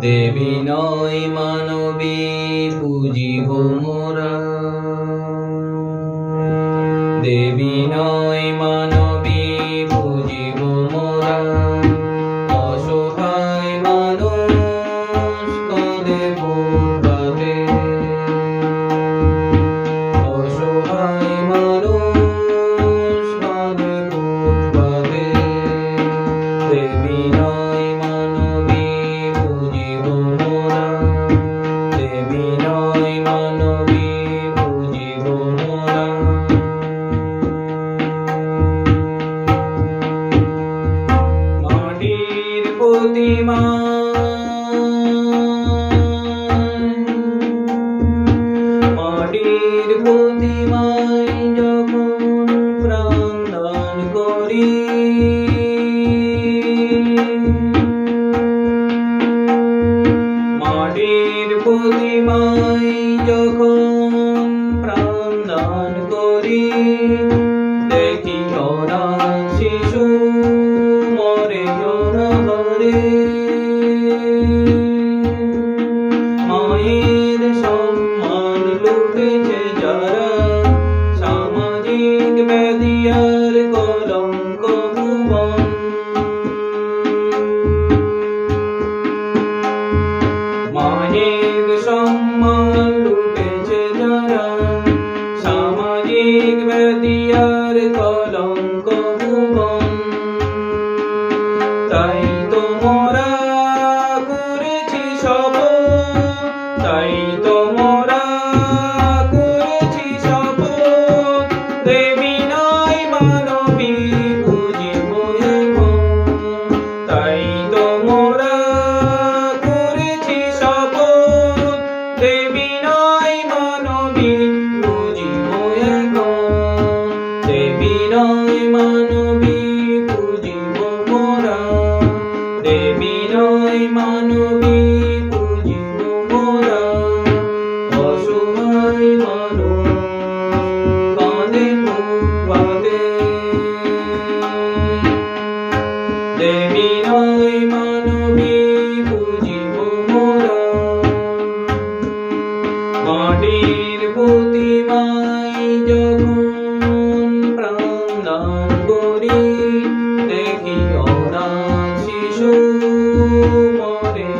দেবী নয় মানবী পূজিব মোরা। দেবী নয় মা প্রতিমা মাটির প্রতিমায় যখন প্রাণদান করি মাটির প্রতিমায় যখন প্রাণদান করি 저 প্রেমের প্রতিমায় যখন প্রাণদান করি দেখি অনাথ শিশু মরে